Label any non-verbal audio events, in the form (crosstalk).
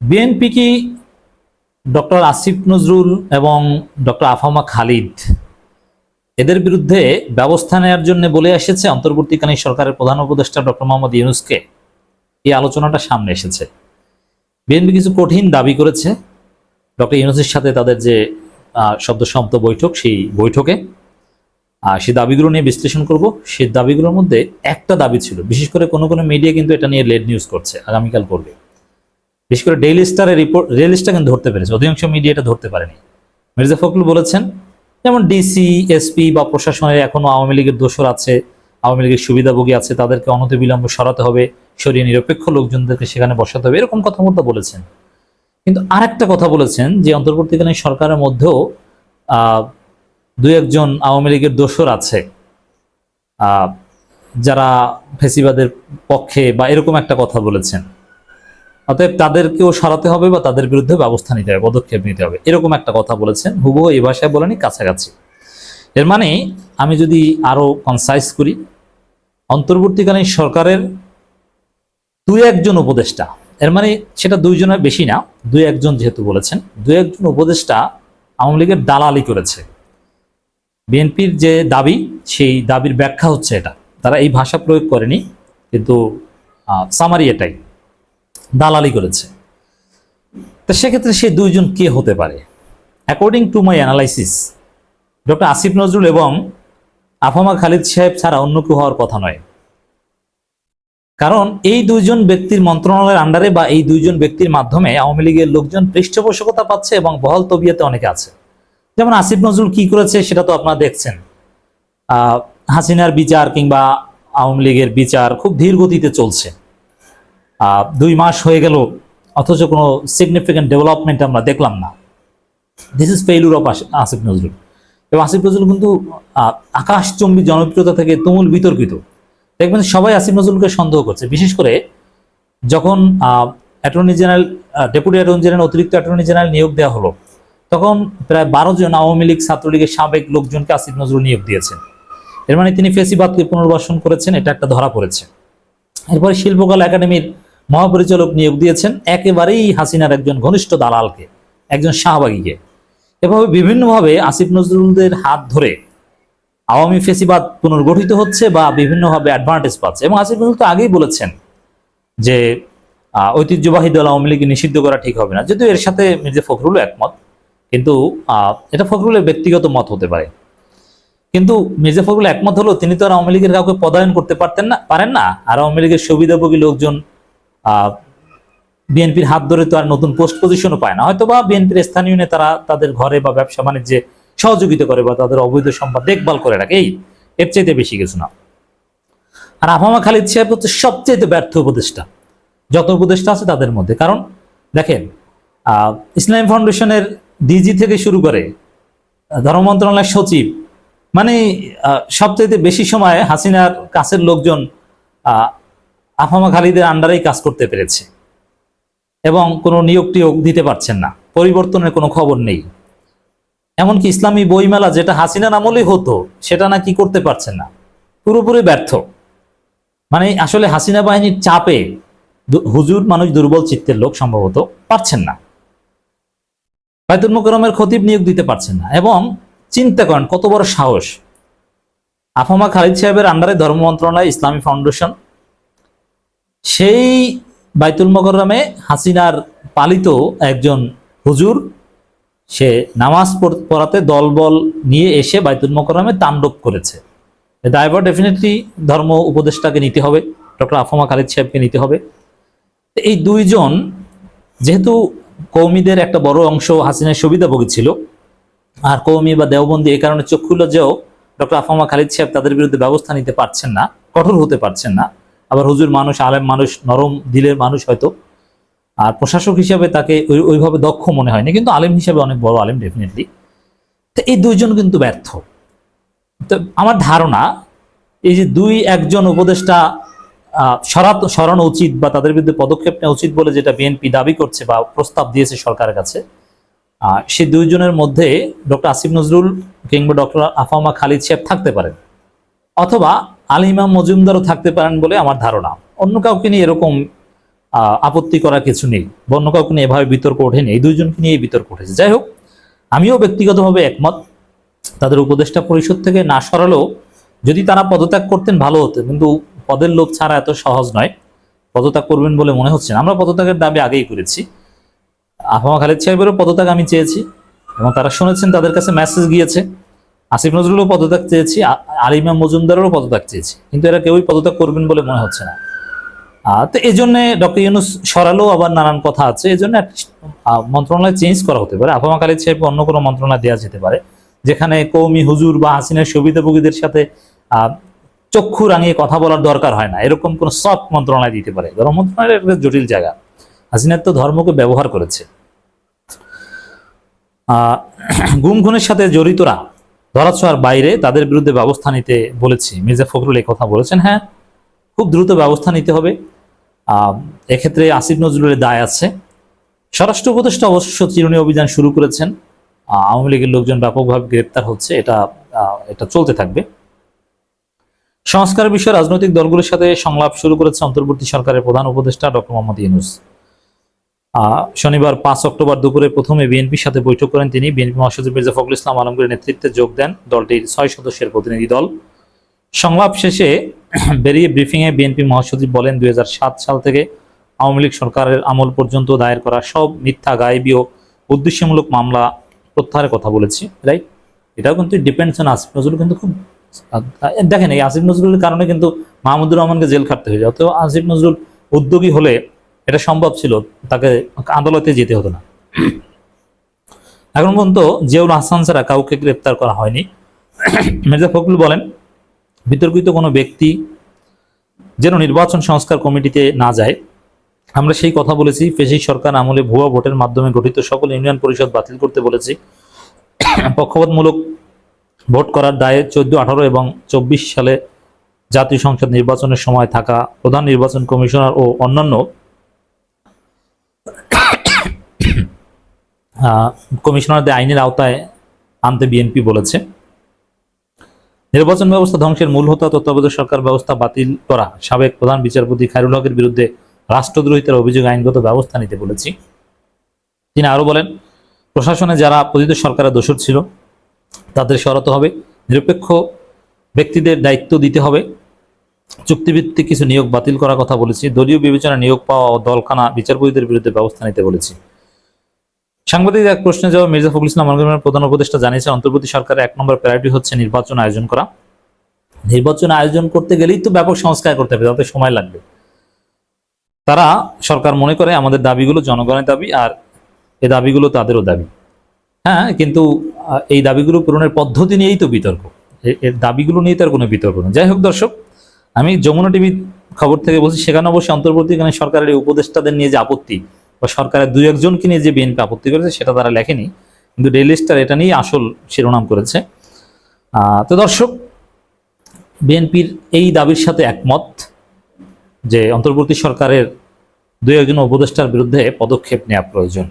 BNP কি doctor Asif Nazrul এবং doctor আফামা Khalid এদের বিরুদ্ধে ব্যবস্থা নেওয়ার জন্য বলে এসেছে অন্তর্বর্তীকালীন সরকারের প্রধান উপদেষ্টা ডক্টর মোহাম্মদ ইউনুসকে। এই আলোচনাটা সামনে এসেছে। বিএনপি কিছু কঠিন দাবি করেছে। ডক্টর ইউনুসের সাথে তাদের যে আহ, শব্দসম্পদ বৈঠক সেই বৈঠকে সেই দাবিগুলো নিয়ে বিশ্লেষণ করব। সেই দাবিগুলোর মধ্যে একটা দাবি ছিল। বিশেষ করে কোনো কোনো মিডিয়া কিন্তু এটা নিয়ে লেড নিউজ করছে আগামীকাল করবে। বিশেষ করে ডেইলি স্টারের রিপোর্ট ডেইলি স্টার কিন্তু ধরতে পেরেছে। অধিকাংশ মিডিয়া এটা ধরতে পারেনি। মির্জা ফখরুল বলেছেন, যেমন ডিসি এসপি বা প্রশাসনের এখনও আওয়ামী লীগের দোষর আছে, আওয়ামী লীগের সুবিধাভোগী আছে, তাদেরকে অনতি অনতিবিলম্বে সরাতে হবে, সরিয়ে নিরপেক্ষ লোকজনদেরকে সেখানে বসাতে হবে, এরকম কথা কথাবার্তা বলেছেন। কিন্তু আরেকটা কথা বলেছেন যে অন্তর্বর্তীকালীন সরকারের মধ্যেও দু একজন আওয়ামী লীগের দোষর আছে। যারা ফেসিবাদের পক্ষে বা এরকম একটা কথা বলেছেন। অতএব তাদেরকেও সরাতে হবে বা তাদের বিরুদ্ধে ব্যবস্থা নিতে হবে, পদক্ষেপ নিতে হবে। এরকম একটা কথা বলেছেন। হুবহু এই ভাষায় বলেনি, কাছাকাছি। এর মানে আমি যদি আরও কনসাইজ করি, অন্তর্বর্তীকালীন সরকারের দুই একজন উপদেষ্টা, এর মানে সেটা দুইজনের বেশি না, দুই একজন যেহেতু বলেছেন, দুই একজন উপদেষ্টা আওয়ামী লীগের দালালি করেছে। বিএনপির যে দাবি, সেই দাবির ব্যাখ্যা হচ্ছে এটা। তারা এই ভাষা প্রয়োগ করেনি, কিন্তু সামারি এটাই। দালালি করেছে। তো সেক্ষেত্রে সে দুইজন কে হতে পারে? According to my analysis doctor Asif Nazrul এবং আফামা খালিদ সাহেব ছাড়া অন্য কেউ হওয়ার কথা নয়। কারণ এই দুইজন ব্যক্তির মন্ত্রণালয়ের আন্ডারে বা এই দুইজন ব্যক্তির মাধ্যমে আওয়ামী লীগের লোকজন পৃষ্ঠপোষকতা পাচ্ছে এবং বহল তবিয়াতে অনেকে আছে। যেমন আসিফ নজরুল কি করেছে সেটা তো আপনারা দেখছেন। হাসিনার বিচার কিংবা আওয়ামী লীগের বিচার খুব ধীর গতিতে চলছে। দুই মাস হয়ে গেল, অথচ কোনো সিগনিফিক্যান্ট ডেভেলপমেন্ট আমরা দেখলাম না। This is failure of Asif Nazrul এবং আসিফ নজরুল কিন্তু আকাশচম্বী জনপ্রিয়তা থেকে তুমুল বিতর্কিত। দেখবেন সবাই আসিফ নজরুলকে সন্দেহ করছে। বিশেষ করে যখন attorney general deputy attorney general অতিরিক্ত অ্যাটর্নি জেনারেল নিয়োগ দেওয়া হলো, তখন প্রায় বারো জন আওয়ামী লীগ ছাত্রলীগের সাবেক লোকজনকে আসিফ নজরুল নিয়োগ দিয়েছেন এর মানে তিনি ফেসিবাদকে পুনর্বাসন করেছেন, এটা একটা ধরা পড়েছে। এরপরে শিল্পকলা একাডেমির মহাপরিচালক নিয়োগ দিয়েছেন একেবারেই হাসিনার একজন ঘনিষ্ঠ দালালকে, একজন শাহবাগীকে। এভাবে বিভিন্নভাবে আসিফ নজরুলদের হাত ধরে আওয়ামী ফেসিবাদ পুনর্গঠিত হচ্ছে বা বিভিন্নভাবে অ্যাডভান্টেজ পাচ্ছে। এবং আসিফ নজরুল তো আগেই বলেছেন যে ঐতিহ্যবাহী দল আওয়ামী লীগকে নিষিদ্ধ করা ঠিক হবে না। যদিও এর সাথে মির্জা ফখরুল একমত, কিন্তু এটা ফখরুলের ব্যক্তিগত মত হতে পারে। কিন্তু মির্জা ফখরুল একমত হলো তিনি তো আর আওয়ামী লীগের কাউকে পদায়ন করতে পারতেন না, পারেন না। আর আওয়ামী লীগের সুবিধাভোগী লোকজন বিএনপির হাত ধরে তো আর নতুন পোস্ট পজিশনও পায় না। হয়তো বা বিএনপির স্থানীয় নেতারা তাদের ঘরে বা ব্যবসা বাণিজ্যে সহযোগিতা করে বা তাদের অবৈধ সম্পদ দেখভাল করে রাখে। এই, এর চাইতে বেশি কিছু না। আর আফামা খালিদ সাহেব হচ্ছে সবচেয়ে ব্যর্থ উপদেষ্টা। যত উপদেষ্টা আছে তাদের মধ্যে। কারণ দেখেন ইসলামী ফাউন্ডেশনের ডিজি থেকে শুরু করে ধর্ম মন্ত্রণালয়ের সচিব মানে সবচাইতে বেশি সময় হাসিনার কাছের লোকজন আফামা খালিদের আন্ডারেই কাজ করতে পেরেছে। এবং কোনো নিয়োগ টিয়োগ দিতে পারছেন না। পরিবর্তনের কোনো খবর নেই। এমনকি ইসলামী বইমেলা যেটা হাসিনার আমলেই হতো, সেটা নাকি করতে পারছেন না। পুরোপুরি ব্যর্থ। মানে আসলে হাসিনা বাহিনীর চাপে হুজুর মানুষ দুর্বল চিত্তের লোক সম্ভবত পারছেন না। বাইতুল মোকরমের খতিব নিয়োগ দিতে পারছেন না। এবং চিন্তা করেন কত বড় সাহস। আফামা খালিদ সাহেবের আন্ডারে ধর্ম মন্ত্রণালয়, ইসলামী ফাউন্ডেশন সেই বাইতুল মোকরমে হাসিনার পালিত একজন হুজুর, সে নামাজ পড়- পড়াতে দলবল নিয়ে এসে বাইতুল মোকরমে তাণ্ডব করেছে। দায়ভার ডেফিনেটলি ধর্ম উপদেষ্টাকে নিতে হবে, ডক্টর আফমা খালিদ সাহেবকে নিতে হবে। এই দুইজন, যেহেতু কৌমিদের একটা বড় অংশ হাসিনার সুবিধাভোগী ছিল, আর কৌমি বা দেওবন্দি এই কারণে চক্ষু লজ্জাও ডক্টর আফমা খালিদ সাহেব তাদের বিরুদ্ধে ব্যবস্থা নিতে পারছেন না, কঠোর হতে পারছেন না আবার হুজুর মানুষ, আলেম মানুষ, নরম দিলের মানুষ হয়তো। আর প্রশাসক হিসাবে তাকে ওই- ওইভাবে দক্ষ মনে হয়নি, কিন্তু আলেম হিসাবে অনেক বড় আলেম ডেফিনেটলি তো এই দুইজন কিন্তু ব্যর্থ। তো আমার ধারণা, এই যে দুই একজন উপদেষ্টা সরাত সরানো উচিত বা তাদের বিরুদ্ধে পদক্ষেপ নেওয়া উচিত বলে যেটা বিএনপি দাবি করছে বা প্রস্তাব দিয়েছে সরকারের কাছে সে দুইজনের মধ্যে ডক্টর আসিফ নজরুল কিংবা ডক্টর আফামা খালিদ সাহেব থাকতে পারেন। অথবা আলিমা মজুমদারও থাকতে পারেন বলে আমার ধারণা। অন্য কাউকে নিয়ে এরকম আপত্তি করা কিছু নেই অন্য কাউকে নিয়ে এভাবে বিতর্ক ওঠেনি, এই দুইজনকে নিয়ে বিতর্ক উঠেছে। যাই হোক, আমিও ব্যক্তিগতভাবে একমত। তাদের উপদেষ্টা পরিষদ থেকে না সরালেও যদি তারা পদত্যাগ করতেন, ভালো হতো। কিন্তু পদের লোভ ছাড়া এত সহজ নয়। পদত্যাগ করবেন বলে মনে হচ্ছে আমরা পদত্যাগের দাবি আগেই করেছি। আফামা খালেদ সাহেবেরও পদত্যাগ আমি চেয়েছি এবং তারা শুনেছেন, তাদের কাছে মেসেজ গিয়েছে। আসিফ নজরুলও পদত্যাগ চেয়েছি আলিমা মজুমদারেরও পদত্যাগ চেয়েছি। কিন্তু এরা কেউই পদত্যাগ করবেন বলে মনে হচ্ছে না। তো এই জন্য ডক্টর ইউনুস সরালেও আবার নানান কথা আছে। এই জন্য মন্ত্রণালয় চেঞ্জ করা হতে পারে। আফামা খালিদ সাহেবকে অন্য কোনো মন্ত্রণালয় দেওয়া যেতে পারে, যেখানে কৌমি হুজুর বা হাসিনের সুবিধাভোগীদের সাথে চক্ষু রাঙিয়ে কথা বলার দরকার হয় না। এরকম কোন সফট মন্ত্রণালয় দিতে পারে। ধর্ম মন্ত্রণালয় একটা জটিল জায়গা। হাসিনার তো ধর্মকে ব্যবহার করেছে। (clears throat) গুম খুনের সাথে জড়িতরা ধরাছোঁয়ার বাইরে তাদের বিরুদ্ধে ব্যবস্থা নিতে বলেছি। মির্জা ফখরুল এই কথা বলেছেন। হ্যাঁ খুব দ্রুত ব্যবস্থা নিতে হবে। এক্ষেত্রে আসিফ নজরুলের দায় আছে। স্বরাষ্ট্র উপদেষ্টা অবশ্য চিরুনি অভিযান শুরু করেছেন। আওয়ামী লীগের লোকজন ব্যাপকভাবে গ্রেপ্তার হচ্ছে। এটা এটা চলতে থাকবে। সংস্কার বিষয়ে রাজনৈতিক দলগুলোর সাথে সংলাপ শুরু করেছে অন্তর্বর্তী সরকারের প্রধান উপদেষ্টা ডক্টর মোহাম্মদ ইউনুস। শনিবার পাঁচ অক্টোবর দুপুরে প্রথমে বিএনপির সাথে বৈঠক করেন তিনি। বিএনপি মহাসচিব মির্জা ফখরুল ইসলাম আলমগীরের নেতৃত্বে যোগ দেন দলটির ছয় সদস্যের প্রতিনিধি দল। সংলাপ শেষে (clears throat) বেরিয়ে ব্রিফিংয়ে বিএনপি মহাসচিব বলেন, দুই হাজার সাত সাল থেকে আওয়ামী লীগ সরকারের আমল পর্যন্ত দায়ের করা সব মিথ্যা, গায়েবী ও উদ্দেশ্যমূলক মামলা প্রত্যাহারের কথা বলেছি। রাইট? এটাও কিন্তু ডিপেন্ডস অন আসিফ নজরুল কিন্তু খুব, দেখেন এই আসিফ নজরুলের কারণে কিন্তু মাহমুদুর রহমানকে জেল খাটতে হয়ে যায় অত আসিফ নজরুল উদ্যোগী হলে এটা সম্ভব ছিল, তাকে আদালতে যেতে হতো না। এখন পর্যন্ত জিয়াউল হাসান ছাড়া কাউকে গ্রেপ্তার করা হয়নি। মির্জা ফখরুল বলেন, বিতর্কিত কোনো ব্যক্তি যেন নির্বাচন সংস্কার কমিটিতে না যায়। আমরা সেই কথা বলেছি ফেসিক সরকার আমলে ভুয়া ভোটের মাধ্যমে গঠিত সকল ইউনিয়ন পরিষদ বাতিল করতে বলেছি। পক্ষপাতমূলক ভোট করার দায়ে চোদ্দ, আঠারো এবং চব্বিশ সালে জাতীয় সংসদ নির্বাচনের সময় থাকা প্রধান নির্বাচন কমিশনার ও অন্যান্য কমিশনারদের আইনের আওতায় আনতে বিএনপি বলেছে। নির্বাচন ব্যবস্থা ধ্বংসের মূল হতা তত্ত্বাবধায়ক সরকার ব্যবস্থা বাতিল করা, সাবেক প্রধান বিচারপতি খায়রুল হকের বিরুদ্ধে রাষ্ট্রদ্রোহিতার অভিযোগ আইনগত ব্যবস্থা নিতে বলেছি। তিনি আরও বলেন, প্রশাসনে যারা পতিত সরকারের দোষর ছিল, তাদের সরাতে হবে, নিরপেক্ষ ব্যক্তিদের দায়িত্ব দিতে হবে। চুক্তিভিত্তিক কিছু নিয়োগ বাতিল করার কথা বলেছি, দলীয় বিবেচনা নিয়োগ পাওয়া ও দলখানা বিচারপতিদের বিরুদ্ধে ব্যবস্থা নিতে বলেছি। সাংবাদিক, এক প্রশ্নে জবাব, মির্জা ফখরুল ইসলাম আলমগীরের প্রধান উপদেষ্টা জানিয়েছে অন্তর্বর্তী সরকারের এক নম্বর প্রায়োরিটি হচ্ছে নির্বাচন আয়োজন করা। নির্বাচন আয়োজন করতে গেলেই তো ব্যাপক সংস্কার করতে হবে, তাতে সময় লাগবে। তারা সরকার মনে করে আমাদের দাবিগুলো জনগণের দাবি আর এ দাবিগুলো তাদেরও দাবি। হ্যাঁ কিন্তু এই দাবিগুলো পূরণের পদ্ধতি নিয়েই তো বিতর্ক। এর দাবিগুলো নিয়ে তার কোনো বিতর্ক নেই। যাই হোক দর্শক, আমি যমুনা টিভি খবর থেকে বলছি, সেখানে অবশ্যই অন্তর্বর্তীকালীন সরকারের উপদেষ্টাদের নিয়ে যে আপত্তি বা সরকারের দুই একজনকে নিয়ে যে বিএনপি আপত্তি করেছে, সেটা তারা লেখেনি। কিন্তু ডেইলি স্টার এটা নিয়ে আসল শিরোনাম করেছে। তো দর্শক, বিএনপির এই দাবির সাথে একমত যে অন্তর্বর্তী সরকারের দুই একজন উপদেষ্টার বিরুদ্ধে পদক্ষেপ নেওয়া প্রয়োজন।